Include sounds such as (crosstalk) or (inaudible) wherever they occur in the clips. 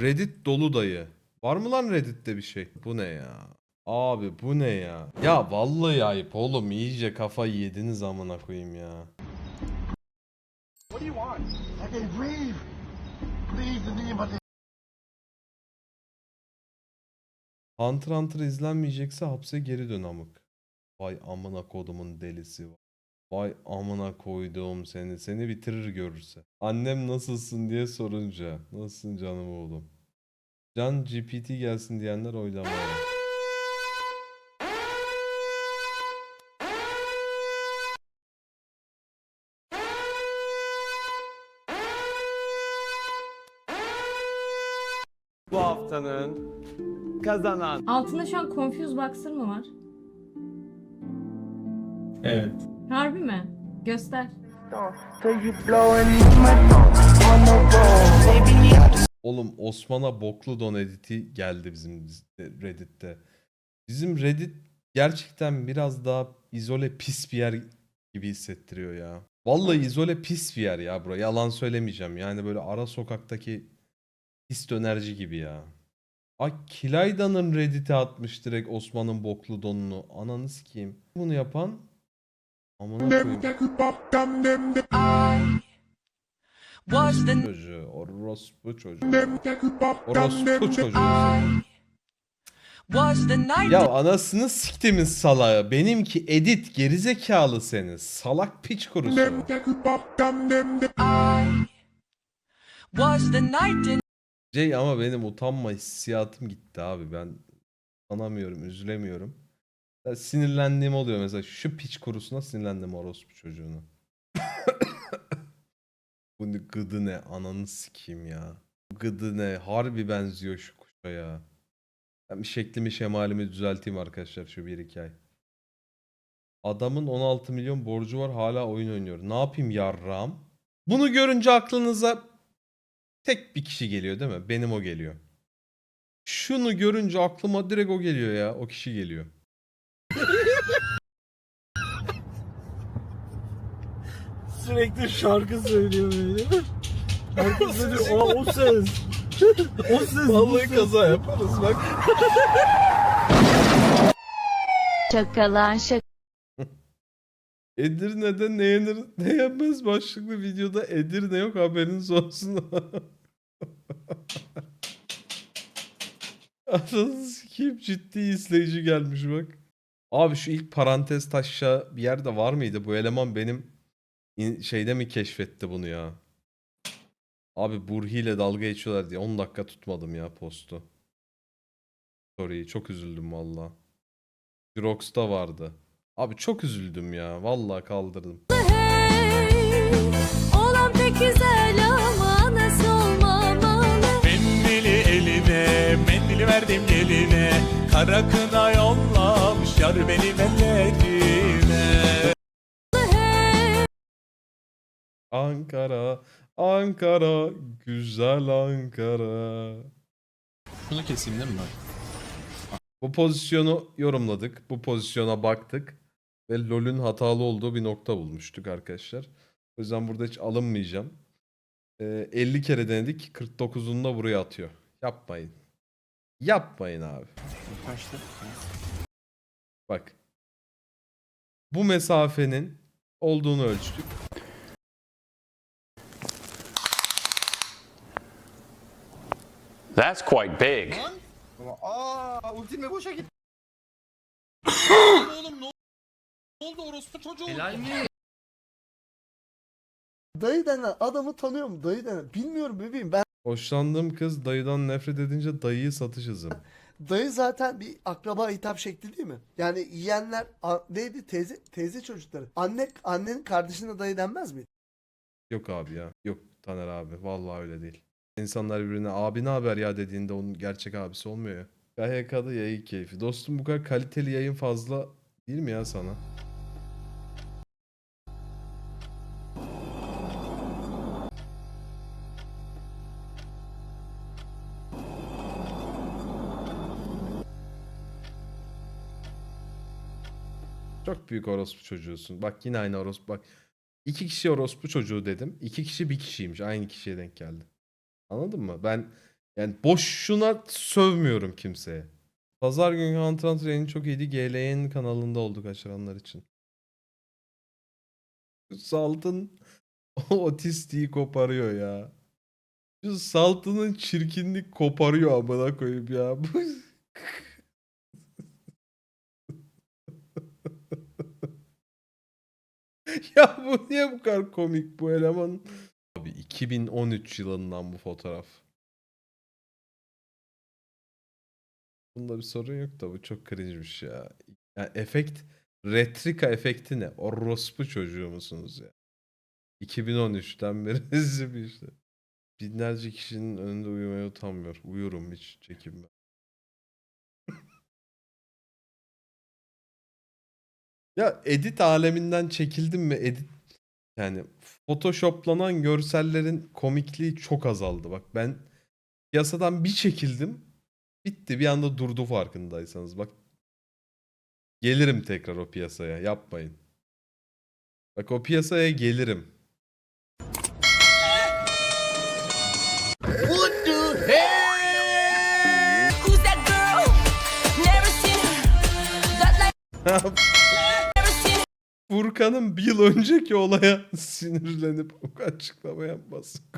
Reddit dolu dayı. Var mı lan Reddit'te bir şey? Bu ne ya? Abi bu ne ya? Ya vallahi ayıp oğlum iyice kafayı yediniz amına koyayım ya. What do you want? I can breathe. Please, in the name of the Hunter Hunter izlenmeyecekse hapse geri dön amık. Vay amına kodumun delisi. Vay amına koyduğum seni. Seni bitirir görürse. Annem nasılsın diye sorunca. Nasılsın canım oğlum? Can GPT gelsin diyenler oylamaya. Bu haftanın kazanan Altında şu an Confuse Boxer mı var? Evet. Harbi mi? Göster. Oğlum Osman'a boklu don editi geldi bizim bizde- Reddit'te. Bizim Reddit gerçekten biraz daha izole pis bir yer gibi hissettiriyor ya. Vallahi izole pis bir yer ya bura. Yalan söylemeyeceğim. Yani böyle ara sokaktaki pis dönerci gibi ya. Ay Kilayda'nın Reddit'e atmış direkt Osman'ın boklu donunu. Ananı sikeyim. Bunu yapan Orospu çocuğu. Orospu çocuğu. Ya anasını siktimin salağı. Benimki edit gerizekalı seni. Salak piç kurusu. Şey ama benim utanma hissiyatım gitti abi. Ben utanamıyorum, üzülemiyorum. Ya sinirlendiğim oluyor mesela. Şu piç kurusuna sinirlendim orospu çocuğuna. Bu ne gıdı ne? Ananı sikeyim ya. Gıdı ne? Harbi benziyor şu kuşa ya. Ben bir şeklimi şemalimi düzelteyim arkadaşlar şu bir iki ay. Adamın 16 milyon borcu var hala oyun oynuyor. Ne yapayım yarram? Bunu görünce aklınıza tek bir kişi geliyor değil mi? Benim o geliyor. Şunu görünce aklıma direkt o geliyor ya. O kişi geliyor. Sürekli şarkı söylüyor böyle. Şarkı söylüyor. O, o ses. o ses. Vallahi kaza yaparız bak. Şakalar şaka. Edirne'de ne yenir ne yenmez başlıklı videoda Edirne yok haberiniz olsun. (laughs) Anasını sikeyim ciddi izleyici gelmiş bak. Abi şu ilk parantez taşa bir yerde var mıydı? Bu eleman benim in- şeyde mi keşfetti bunu ya? Abi Burhi ile dalga geçiyorlar diye 10 dakika tutmadım ya postu. Story'yi çok üzüldüm valla. Jirox'ta vardı. Abi çok üzüldüm ya. Vallahi kaldırdım. Olan pek güzel ama nasıl olmamalı? Mendili eline, mendili verdim eline Kara kına yollamış yar benim ellerime Ankara, Ankara, güzel Ankara. Şunu keseyim değil mi ben? Bu pozisyonu yorumladık. Bu pozisyona baktık. Ve LoL'ün hatalı olduğu bir nokta bulmuştuk arkadaşlar. O yüzden burada hiç alınmayacağım. Ee, 50 kere denedik. 49'unda buraya atıyor. Yapmayın. Yapmayın abi. Kaçtı? Bak. Bu mesafenin olduğunu ölçtük. That's quite big. Aa, ultime boşa gitti. (laughs) Oğlum ne oldu orospu çocuğu? Dayı denen adamı tanıyor mu? Dayı denen. Bilmiyorum bebeğim. Ben Hoşlandığım kız dayıdan nefret edince dayıyı satış hızım. (laughs) dayı zaten bir akraba hitap şekli değil mi? Yani yiyenler a- neydi teyze teyze çocukları. Anne annenin kardeşine dayı denmez mi? Yok abi ya. Yok Taner abi. Vallahi öyle değil. İnsanlar birbirine abi ne haber ya dediğinde onun gerçek abisi olmuyor ya. KHK'da yayın keyfi. Dostum bu kadar kaliteli yayın fazla değil mi ya sana? Çok büyük orospu çocuğusun. Bak yine aynı orospu. Bak iki kişi orospu çocuğu dedim. İki kişi bir kişiymiş. Aynı kişiye denk geldi. Anladın mı? Ben Yani boşuna sövmüyorum kimseye. Pazar günü Hunter çok iyiydi. GL'nin kanalında oldu kaçıranlar için. Salt'ın (laughs) otistiği koparıyor ya. Şu Salt'ının çirkinlik koparıyor amına koyayım ya. (laughs) (laughs) Ya bu niye bu kadar komik bu eleman? Abi 2013 yılından bu fotoğraf. Bunda bir sorun yok da bu çok cringe'miş ya. ya efekt, retrika efekti ne? Orospu çocuğu musunuz ya? 2013'ten (laughs) beri bir işte. Binlerce kişinin önünde uyumaya utanmıyor. Uyurum hiç çekinmem. (laughs) Ya edit aleminden çekildim mi edit yani photoshoplanan görsellerin komikliği çok azaldı. Bak ben piyasadan bir çekildim. Bitti bir anda durdu farkındaysanız. Bak gelirim tekrar o piyasaya yapmayın. Bak o piyasaya gelirim. Who's that girl? Never seen her. That like never (laughs) seen Furkan'ın bir yıl önceki olaya (laughs) sinirlenip açıklama yapması. (laughs)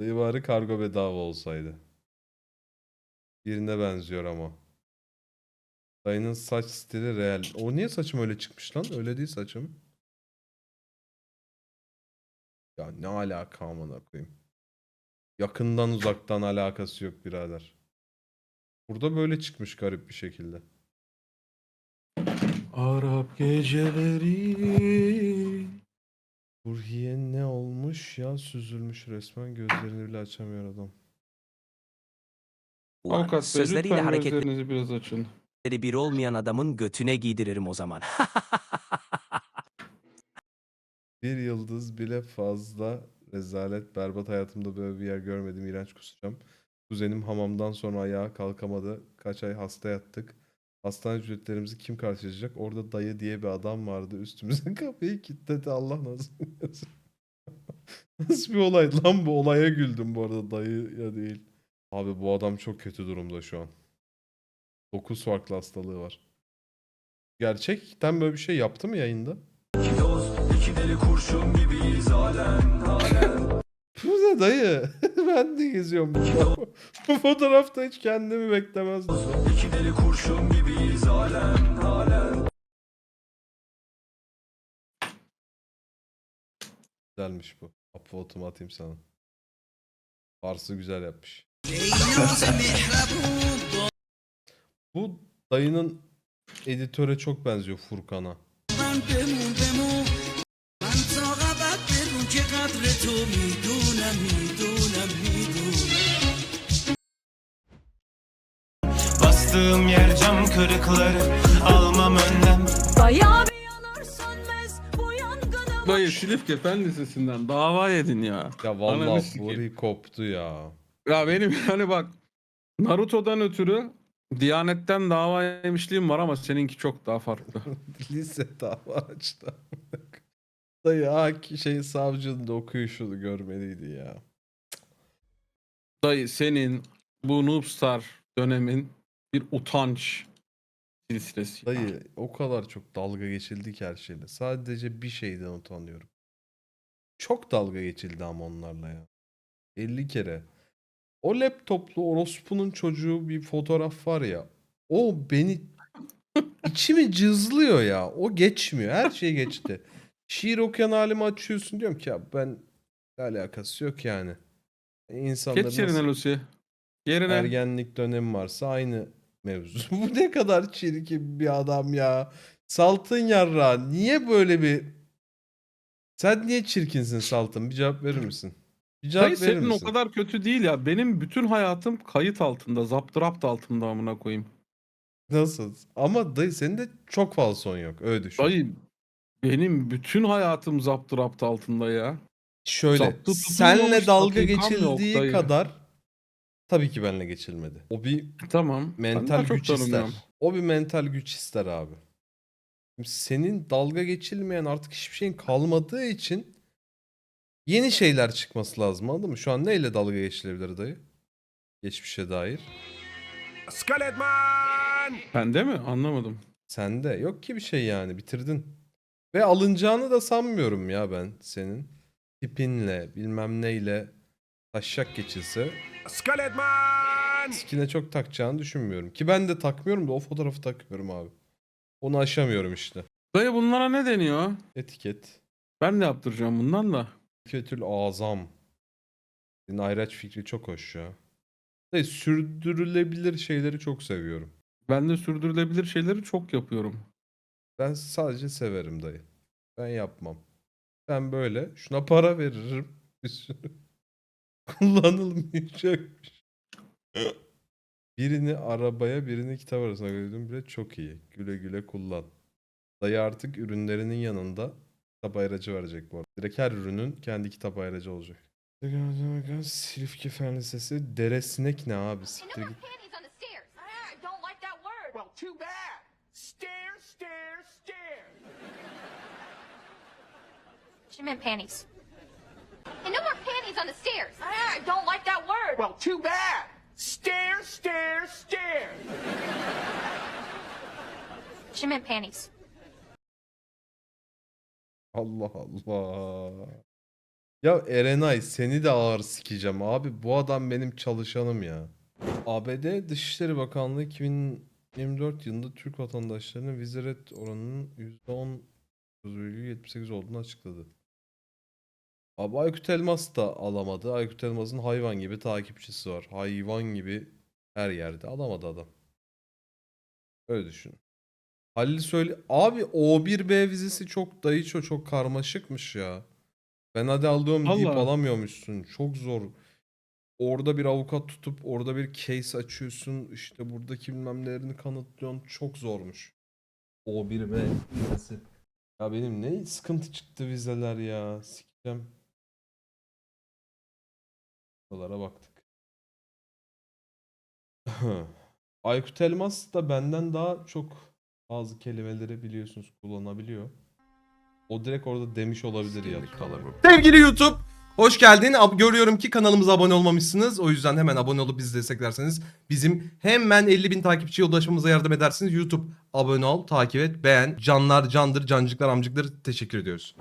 Dayı bari kargo bedava olsaydı. Birine benziyor ama. Dayının saç stili real. O niye saçım öyle çıkmış lan? Öyle değil saçım. Ya ne alaka amına koyayım. Yakından uzaktan alakası yok birader. Burada böyle çıkmış garip bir şekilde. Arap geceleri. Burhiye ne olmuş ya süzülmüş resmen gözlerini bile açamıyor adam. Avukat Bey Sözleriyle lütfen hareketleri gözlerinizi biraz açın. bir olmayan adamın götüne giydiririm o zaman. (laughs) Bir yıldız bile fazla rezalet berbat hayatımda böyle bir yer görmedim iğrenç kusacağım. Kuzenim hamamdan sonra ayağa kalkamadı. Kaç ay hasta yattık. Hastane ücretlerimizi kim karşılayacak? Orada dayı diye bir adam vardı. Üstümüze (laughs) kapıyı kilitledi. Allah nasıl. (laughs) Nasıl bir olay lan bu olaya güldüm bu arada dayı ya değil. Abi bu adam çok kötü durumda şu an. 9 farklı hastalığı var. Gerçekten böyle bir şey yaptı mı yayında? (laughs) Bu ne dayı? ben de geziyorum burada. Bu fotoğrafta hiç kendimi beklemezdim. Güzelmiş bu. Upvote'umu atayım sana. Farsı güzel yapmış. bu dayının editöre çok benziyor Furkan'a. Bastığım yer cam kırıkları Almam önlem Bayağı bir yanar sönmez bu yangına Dayı Silifke Fen Lisesi'nden dava yedin ya. Ya Ananı vallahi sikeyim. Koptu ya. Ya benim yani bak Naruto'dan ötürü Diyanet'ten dava yemişliğim var ama seninki çok daha farklı. (laughs) Lise dava açtı. Dayı ha ki şey savcının da okuyuşunu görmeliydi ya. Dayı senin bu Noobstar dönemin bir utanç silsilesi. Dayı o kadar çok dalga geçildi ki her şeyle. Sadece bir şeyden utanıyorum. Çok dalga geçildi ama onlarla ya. 50 kere. O laptoplu orospunun çocuğu bir fotoğraf var ya. O beni (laughs) içimi cızlıyor ya. O geçmiyor. Her şey geçti. Şiir okuyan halimi açıyorsun diyorum ki ya ben alakası yok yani. İnsanların Geç yerine nasıl- Lucy. Yerine. ergenlik dönemi varsa aynı mevzu. (laughs) Bu ne kadar çirkin bir adam ya. Saltın yarra. Niye böyle bir... Sen niye çirkinsin Saltın? Bir cevap verir misin? Bir cevap Dayı verir senin misin? o kadar kötü değil ya. Benim bütün hayatım kayıt altında. Zaptırapt altında amına koyayım. Nasıl? Ama dayı senin de çok fazla son yok. Öyle düşün. Dayı benim bütün hayatım zaptırapt altında ya. Şöyle Zaptı tutulmamış senle dalga dakikam yok geçildiği dayı. kadar tabii ki benle geçilmedi. O bir Tamam. ben mental daha çok güç ister. tanımıyorum. O bir mental güç ister abi. Şimdi Senin dalga geçilmeyen artık hiçbir şeyin kalmadığı için Yeni şeyler çıkması lazım anladın mı? Şu an neyle dalga geçilebilir dayı? Geçmişe dair. Ben de mi? Anlamadım. Sende yok ki bir şey yani bitirdin. Ve alınacağını da sanmıyorum ya ben senin. Tipinle bilmem neyle taşak geçilse. Skine çok takacağını düşünmüyorum. Ki ben de takmıyorum da o fotoğrafı takıyorum abi. Onu aşamıyorum işte. Dayı bunlara ne deniyor? Etiket. Ben de yaptıracağım bundan da. Kötül azam. Senin ayraç fikri çok hoş ya. Dayı sürdürülebilir şeyleri çok seviyorum. Ben de sürdürülebilir şeyleri çok yapıyorum. Ben sadece severim dayı. Ben yapmam. Ben böyle şuna para veririm. (laughs) Bir sürü. Kullanılmayacakmış. birini arabaya birini kitap arasına koydum bile çok iyi. Güle güle kullan. Dayı artık ürünlerinin yanında kitap ayracı verecek bu arada. Direkt her ürünün kendi kitap ayracı olacak. Silifke Fen Lisesi Deresinek ne abi? Siktir git. too bad. Stairs, stairs, stairs. She meant panties. On the stairs. I don't like that word. Well, too bad. Stairs, stairs, stairs. She meant panties. Allah Allah. Ya Erenay seni de ağır sikeceğim abi. Bu adam benim çalışanım ya. ABD Dışişleri Bakanlığı 2024 yılında Türk vatandaşlarının vize red oranının %19,78 olduğunu açıkladı. Abi Aykut Elmas da alamadı. Aykut Elmas'ın hayvan gibi takipçisi var. Hayvan gibi her yerde. Alamadı adam. Öyle düşün. Halil söyle. Abi O1B vizesi çok dayıço çok karmaşıkmış ya. Ben hadi alıyorum deyip Allah. alamıyormuşsun. Çok zor. Orada bir avukat tutup orada bir case açıyorsun. İşte buradaki bilmem nelerini kanıtlıyorsun. Çok zormuş. O1B vizesi. Ya benim ne sıkıntı çıktı vizeler ya. Sikeceğim. Buralara baktık. (laughs) Aykut Elmas da benden daha çok bazı kelimeleri biliyorsunuz kullanabiliyor. O direkt orada demiş olabilir ya. Sevgili YouTube, hoş geldin. Ab- Görüyorum ki kanalımıza abone olmamışsınız. O yüzden hemen abone olup bizi desteklerseniz bizim hemen 50 bin takipçiye ulaşmamıza yardım edersiniz. YouTube abone ol, takip et, beğen. Canlar candır, cancıklar amcıklar teşekkür ediyoruz.